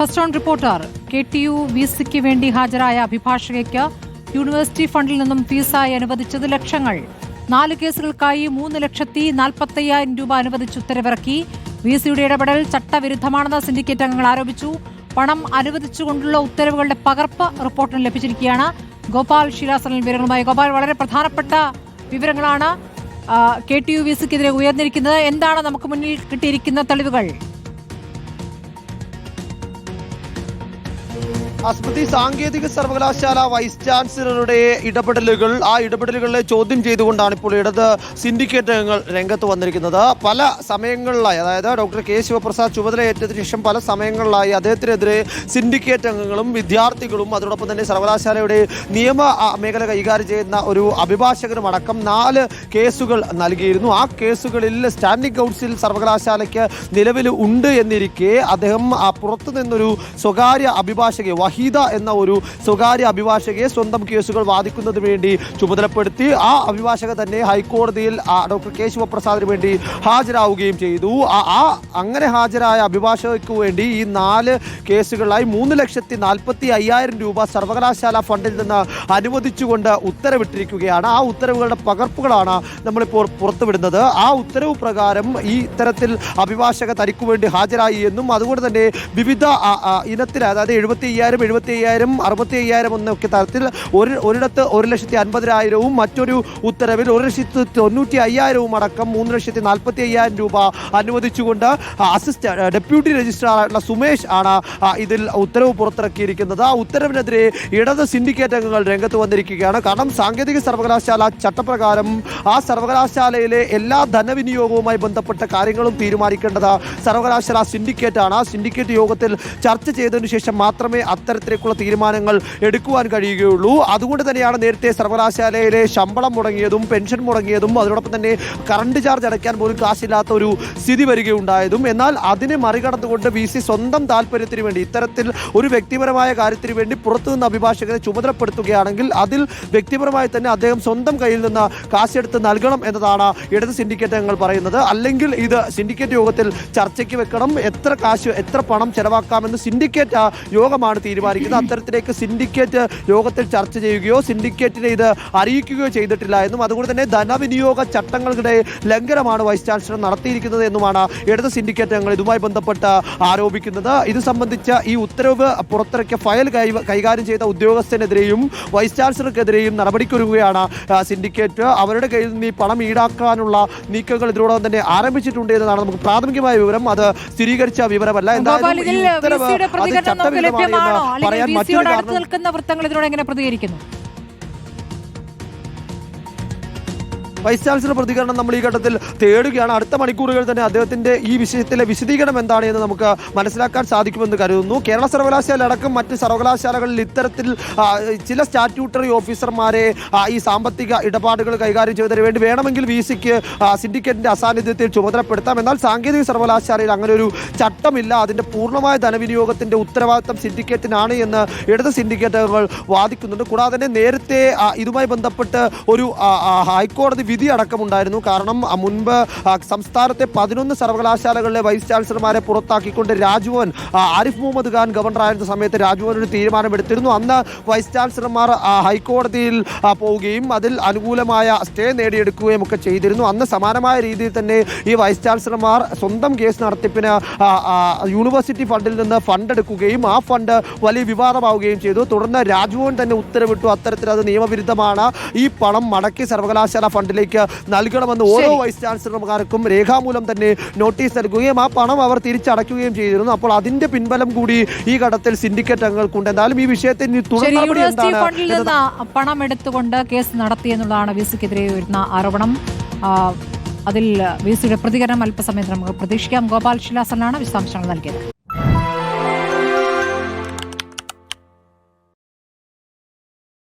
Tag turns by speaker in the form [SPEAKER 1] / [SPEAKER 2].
[SPEAKER 1] First round reporter K T U V സിക്ക് വേണ്ടി ഹാജരായ അഭിഭാഷകയ്ക്ക് യൂണിവേഴ്സിറ്റി ഫണ്ടിൽ നിന്നും ഫീസായി അനുവദിച്ചത് ലക്ഷങ്ങൾ. നാല് കേസുകൾക്കായി മൂന്ന് ലക്ഷത്തി നാൽപ്പത്തയ്യായിരം രൂപ അനുവദിച്ച് ഉത്തരവിറക്കി. വി സിയുടെ ഇടപെടൽ ചട്ടവിരുദ്ധമാണെന്ന് സിൻഡിക്കേറ്റ് അംഗങ്ങൾ ആരോപിച്ചു. പണം അനുവദിച്ചുകൊണ്ടുള്ള ഉത്തരവുകളുടെ പകർപ്പ് റിപ്പോർട്ടിന് ലഭിച്ചിരിക്കുകയാണ്. ഗോപാൽ ശിലാസനൽ വിവരങ്ങളുമായി. ഗോപാൽ വളരെ പ്രധാനപ്പെട്ട വിവരങ്ങളാണ് കെ ടി യു വി സിക്കെതിരെ ഉയർന്നിരിക്കുന്നത്. എന്താണ് നമുക്ക് മുന്നിൽ കിട്ടിയിരിക്കുന്ന തെളിവുകൾ?
[SPEAKER 2] ആസ്പത്രി സാങ്കേതിക സർവകലാശാല വൈസ് ചാൻസലറുടെ ഇടപെടലുകൾ ആ ഇടപെടലുകളെ ചോദ്യം ചെയ്തുകൊണ്ടാണ് ഇപ്പോൾ ഇടത് സിൻഡിക്കേറ്റ് അംഗങ്ങൾ രംഗത്ത് വന്നിരിക്കുന്നത്. പല സമയങ്ങളിലായി അതായത് ഡോക്ടർ കെ ശിവപ്രസാദ് ചുമതലയേറ്റതിനു ശേഷം പല സമയങ്ങളിലായി അദ്ദേഹത്തിനെതിരെ സിൻഡിക്കേറ്റ് അംഗങ്ങളും വിദ്യാർത്ഥികളും അതോടൊപ്പം തന്നെ സർവകലാശാലയുടെ നിയമ മേഖല കൈകാര്യം ചെയ്യുന്ന ഒരു അഭിഭാഷകരും അടക്കം നാല് കേസുകൾ നൽകിയിരുന്നു. ആ കേസുകളിൽ സ്റ്റാൻഡിംഗ് കൗൺസിൽ സർവകലാശാലയ്ക്ക് നിലവിൽ ഉണ്ട് എന്നിരിക്കെ അദ്ദേഹം പുറത്തു നിന്നൊരു സ്വകാര്യ അഭിഭാഷകയെ വഹീദ എന്ന ഒരു സ്വകാര്യ അഭിഭാഷകയെ സ്വന്തം കേസുകൾ വാദിക്കുന്നതിന് വേണ്ടി ചുമതലപ്പെടുത്തി ആ അഭിഭാഷക തന്നെ ഹൈക്കോടതിയിൽ ഡോക്ടർ കെ ശിവപ്രസാദിന് വേണ്ടി ഹാജരാവുകയും ചെയ്തു. ആ അങ്ങനെ ഹാജരായ അഭിഭാഷകയ്ക്ക് വേണ്ടി ഈ നാല് കേസുകളിലായി മൂന്ന് ലക്ഷത്തി നാൽപ്പത്തി അയ്യായിരം രൂപ സർവകലാശാല ഫണ്ടിൽ നിന്ന് അനുവദിച്ചുകൊണ്ട് ഉത്തരവിട്ടിരിക്കുകയാണ്. ആ ഉത്തരവുകളുടെ പകർപ്പുകളാണ് നമ്മളിപ്പോൾ പുറത്തുവിടുന്നത്. ആ ഉത്തരവ് പ്രകാരം ഈ ഇത്തരത്തിൽ അഭിഭാഷക തനിക്ക് വേണ്ടി ഹാജരായി എന്നും അതുകൊണ്ട് തന്നെ വിവിധ ഇനത്തിൽ അതായത് എഴുപത്തി അയ്യായിരം എഴുപത്തി അയ്യായിരം അറുപത്തി അയ്യായിരം എന്നൊക്കെ തരത്തിൽ ഒരു ഒരിടത്ത് ഒരു ലക്ഷത്തി അൻപതിനായിരവും മറ്റൊരു ഉത്തരവിൽ ഒരു ലക്ഷത്തി തൊണ്ണൂറ്റി അയ്യായിരവും അടക്കം മൂന്ന് ലക്ഷത്തി നാൽപ്പത്തി അയ്യായിരം രൂപ അനുവദിച്ചുകൊണ്ട് അസിസ്റ്റന്റ് ഡെപ്യൂട്ടി രജിസ്ട്രാറായിട്ടുള്ള സുമേഷ് ആണ് ഇതിൽ ഉത്തരവ് പുറത്തിറക്കിയിരിക്കുന്നത്. ആ ഉത്തരവിനെതിരെ ഇടത് സിൻഡിക്കേറ്റ് അംഗങ്ങൾ രംഗത്ത് വന്നിരിക്കുകയാണ്. കാരണം സാങ്കേതിക സർവകലാശാല ചട്ടപ്രകാരം ആ സർവകലാശാലയിലെ എല്ലാ ധനവിനിയോഗവുമായി ബന്ധപ്പെട്ട കാര്യങ്ങളും തീരുമാനിക്കേണ്ടത് സർവകലാശാല സിൻഡിക്കേറ്റ് ആണ് ആ സിൻഡിക്കേറ്റ് യോഗത്തിൽ ചർച്ച ചെയ്തതിനു ശേഷം മാത്രമേ അത്തരത്തിലേക്കുള്ള തീരുമാനങ്ങൾ എടുക്കുവാൻ കഴിയുകയുള്ളൂ. അതുകൊണ്ട് തന്നെയാണ് നേരത്തെ സർവകലാശാലയിലെ ശമ്പളം മുടങ്ങിയതും പെൻഷൻ മുടങ്ങിയതും അതോടൊപ്പം തന്നെ കറണ്ട് ചാർജ് അടയ്ക്കാൻ പോലും കാശില്ലാത്ത ഒരു സ്ഥിതി വരികയുണ്ടായതും. എന്നാൽ അതിനെ മറികടന്നുകൊണ്ട് വി സി സ്വന്തം താല്പര്യത്തിന് വേണ്ടി ഇത്തരത്തിൽ ഒരു വ്യക്തിപരമായ കാര്യത്തിന് വേണ്ടി പുറത്തുനിന്ന് അഭിഭാഷകരെ ചുമതലപ്പെടുത്തുകയാണെങ്കിൽ അതിൽ വ്യക്തിപരമായി തന്നെ അദ്ദേഹം സ്വന്തം കയ്യിൽ നിന്ന് കാശെടുത്ത് നൽകണം എന്നതാണ് ഇടത് സിൻഡിക്കേറ്റ് അംഗങ്ങൾ പറയുന്നത്. അല്ലെങ്കിൽ ഇത് സിൻഡിക്കേറ്റ് യോഗത്തിൽ ചർച്ചയ്ക്ക് വെക്കണം. എത്ര കാശ് എത്ര പണം ചെലവാക്കാമെന്ന് സിൻഡിക്കേറ്റ് യോഗമാണ് യോഗമാണ് തീരുമാനിക്കുന്നത്. അത്തരത്തിലേക്ക് സിൻഡിക്കേറ്റ് യോഗത്തിൽ ചർച്ച ചെയ്യുകയോ സിൻഡിക്കേറ്റിനെ ഇത് അറിയിക്കുകയോ ചെയ്തിട്ടില്ല എന്നും അതുകൊണ്ട് തന്നെ ധനവിനിയോഗ ചട്ടങ്ങളുടെ ലംഘനമാണ് വൈസ് ചാൻസലർ നടത്തിയിരിക്കുന്നത് എന്നുമാണ് ഇടത് സിൻഡിക്കേറ്റ് അംഗങ്ങൾ ഇതുമായി ബന്ധപ്പെട്ട് ആരോപിക്കുന്നത്. ഇത് സംബന്ധിച്ച ഈ ഉത്തരവ് പുറത്തിറക്കിയ ഫയൽ കൈ- കൈകാര്യം ചെയ്ത ഉദ്യോഗസ്ഥനെതിരെയും വൈസ് ചാൻസലർക്കെതിരെയും നടപടിക്കൊരുങ്ങുകയാണ് സിൻഡിക്കേറ്റ്. അവരുടെ കയ്യിൽ നിന്ന് ഈ പണം ഈടാക്കാനുള്ള നീക്കങ്ങൾ ഇതിനോടൊപ്പം തന്നെ ആരംഭിച്ചിട്ടുണ്ട് എന്നതാണ് നമുക്ക് പ്രാഥമികമായ വിവരം. അത് സ്ഥിരീകരിച്ച വിവരമല്ല. എന്തായാലും പറയാൻ മറ്റൊരു കാരണം
[SPEAKER 1] നിൽക്കുന്ന വൃത്തങ്ങൾ ഇതിനോട് എങ്ങനെ പ്രതികരിക്കുന്നു?
[SPEAKER 2] വൈസ് ചാൻസലർ പ്രതികരണം നമ്മൾ ഈ ഘട്ടത്തിൽ തേടുകയാണ്. അടുത്ത മണിക്കൂറുകൾ തന്നെ അദ്ദേഹത്തിന്റെ ഈ വിഷയത്തിലെ വിശദീകരണം എന്താണ് എന്ന് നമുക്ക് മനസ്സിലാക്കാൻ സാധിക്കുമെന്ന് കരുതുന്നു. കേരള സർവകലാശാല അടക്കം മറ്റ് സർവകലാശാലകളിൽ ഇത്തരത്തിൽ ചില സ്റ്റാറ്റ്യൂട്ടറി ഓഫീസർമാരെ ഈ സാമ്പത്തിക ഇടപാടുകൾ കൈകാര്യം ചെയ്തതിന് വേണ്ടി വേണമെങ്കിൽ വി സിക്ക് സിൻഡിക്കേറ്റിന്റെ അസാന്നിധ്യത്തിൽ ചുമതലപ്പെടുത്താം. എന്നാൽ സാങ്കേതിക സർവകലാശാലയിൽ അങ്ങനെ ഒരു ചട്ടമില്ല. അതിന്റെ പൂർണമായ ധനവിനിയോഗത്തിന്റെ ഉത്തരവാദിത്തം സിൻഡിക്കേറ്റിനാണ് എന്ന് ഇടത് സിൻഡിക്കേറ്റുകൾ വാദിക്കുന്നുണ്ട്. കൂടാതെ തന്നെ നേരത്തെ ഇതുമായി ബന്ധപ്പെട്ട് ഒരു ഹൈക്കോടതി വിധി അടക്കമുണ്ടായിരുന്നു. കാരണം മുൻപ് സംസ്ഥാനത്തെ പതിനൊന്ന് സർവകലാശാലകളിലെ വൈസ് ചാൻസലർമാരെ പുറത്താക്കിക്കൊണ്ട് രാജ്ഭവൻ ആരിഫ് മുഹമ്മദ് ഖാൻ ഗവർണറായിരുന്ന സമയത്ത് രാജ്ഭവൻ ഒരു തീരുമാനമെടുത്തിരുന്നു അന്ന് വൈസ് ചാൻസലർമാർ ഹൈക്കോടതിയിൽ പോവുകയും അതിൽ അനുകൂലമായ സ്റ്റേ നേടിയെടുക്കുകയും ഒക്കെ ചെയ്തിരുന്നു. അന്ന് സമാനമായ രീതിയിൽ തന്നെ ഈ വൈസ് ചാൻസലർമാർ സ്വന്തം കേസ് നടത്തിപ്പിന് യൂണിവേഴ്സിറ്റി ഫണ്ടിൽ നിന്ന് ഫണ്ട് എടുക്കുകയും ആ ഫണ്ട് വലിയ വിവാദമാവുകയും ചെയ്തു. തുടർന്ന് രാജ്ഭവൻ തന്നെ ഉത്തരവിട്ടു. അത്തരത്തിൽ അത് നിയമവിരുദ്ധമാണ്. ഈ പണം മടക്കി സർവകലാശാല ഫണ്ടിലേക്ക് നൽകണമെന്ന് ഓരോ വൈസ് ചാൻസലർമാർക്കും രേഖാമൂലം തന്നെ നോട്ടീസ് നൽകുകയും ആ പണം അവർ തിരിച്ചടയ്ക്കുകയും ചെയ്തിരുന്നു. അപ്പോൾ അതിന്റെ പിൻബലം കൂടി ഈ ഘട്ടത്തിൽ സിൻഡിക്കേറ്റ് അംഗങ്ങൾക്കുണ്ട്. എന്തായാലും ഈ വിഷയത്തിൽ
[SPEAKER 1] പണം എടുത്തുകൊണ്ട് കേസ് നടത്തിയെന്നുള്ളതാണ് വി സിക്കെതിരെ വരുന്ന ആരോപണം. അതിൽ വി സിയുടെ പ്രതികരണം അല്പസമയത്ത് നമുക്ക് പ്രതീക്ഷിക്കാം. ഗോപാൽ ശിലാസനാണ് വിശദാംശങ്ങൾ നൽകിയത്.